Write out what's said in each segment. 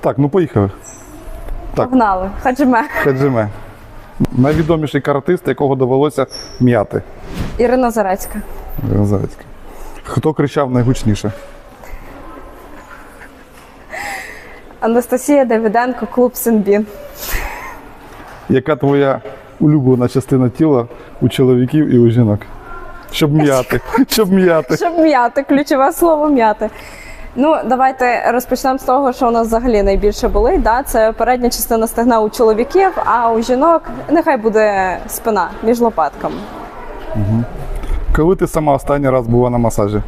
Так, ну поїхали. Так. Погнали. Хаджиме. Хаджиме. Найвідоміший каратист, якого довелося м'яти. Ірина Зарецька. Зарецька. Хто кричав найгучніше? Анастасія Давиденко, клуб Сенбін. Яка твоя улюблена частина тіла у чоловіків і у жінок? Щоб м'яти. Щоб м'яти. Щоб м'яти, ключове слово м'яти. Ну, давайте розпочнемо з того, що у нас взагалі найбільше болить. Да? Це передня частина стегна у чоловіків, а у жінок нехай буде спина між лопатками. Коли ти сама останній раз була на масажі?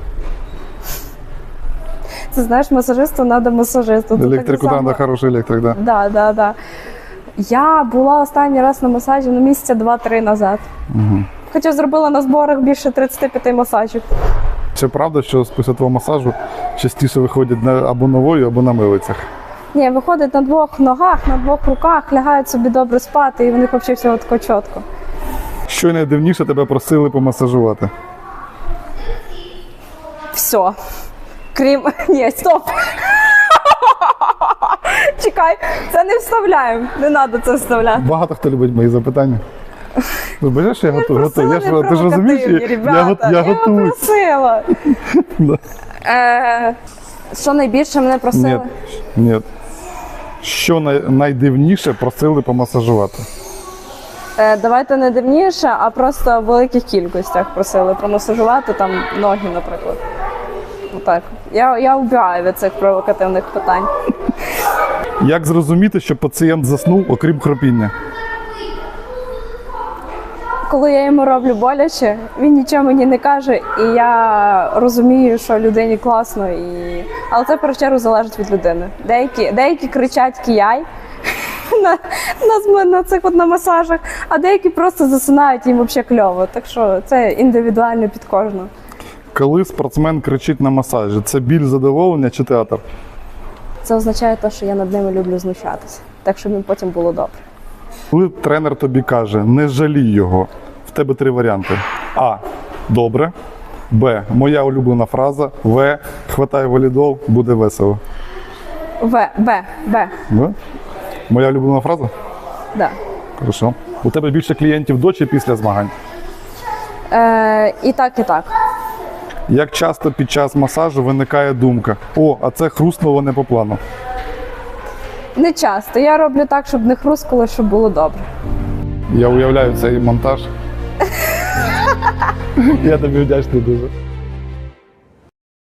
Це знаєш, масажисту треба масажисту. Електрику так да, хороший електрик, да. Да, да, да. Я була останній раз на масажі ну, місяця два-три назад. Угу. Хоча зробила на зборах більше 35 масажів. Чи правда, що після твого масажу частіше виходять на, або новою, або на милицях? Ні, виходить на двох ногах, на двох руках, лягають собі добре спати, і в них взагалі все тако чітко. Що найдивніше тебе просили помасажувати? Все. Крім. Ні, стоп. Чекай, це не вставляємо. Не треба це вставляти. Багато хто любить мої запитання. Ну, бачиш, я готую, готую. Я ж, ти ж розумієш, я, я, ребята. я готую. просила. Да. Е, що найбільше мене просили? Ні. Ні. Що най, найдивніше просили помасажувати? Е, давайте не дивніше, а просто в великих кількостях просили промасажувати там ноги, наприклад. Отак. Я, я вбігаю від цих провокативних питань. Як зрозуміти, що пацієнт заснув, окрім хропіння? Коли я йому роблю боляче, він нічого мені не каже, і я розумію, що людині класно. І... Але це першу чергу залежить від людини. Деякі, деякі кричать кияй на, на, на цих от на масажах, а деякі просто засинають їм взагалі кльово. Так що це індивідуально під кожного. Коли спортсмен кричить на масажі, це біль задоволення чи театр? Це означає те, що я над ними люблю знущатися, так щоб їм потім було добре. Коли тренер тобі каже, не жалій його, в тебе три варіанти: А. Добре. Б. Моя улюблена фраза. В. Хватай валідол, буде весело. В, Б, Б, Да? Моя улюблена фраза? да. Хорошо. У тебе більше клієнтів до чи після змагань? Е, і так, і так. Як часто під час масажу виникає думка: о, а це хрустнуло не по плану. Не часто. Я роблю так, щоб не хрускало, щоб було добре. Я уявляю цей монтаж. Я тобі вдячний дуже.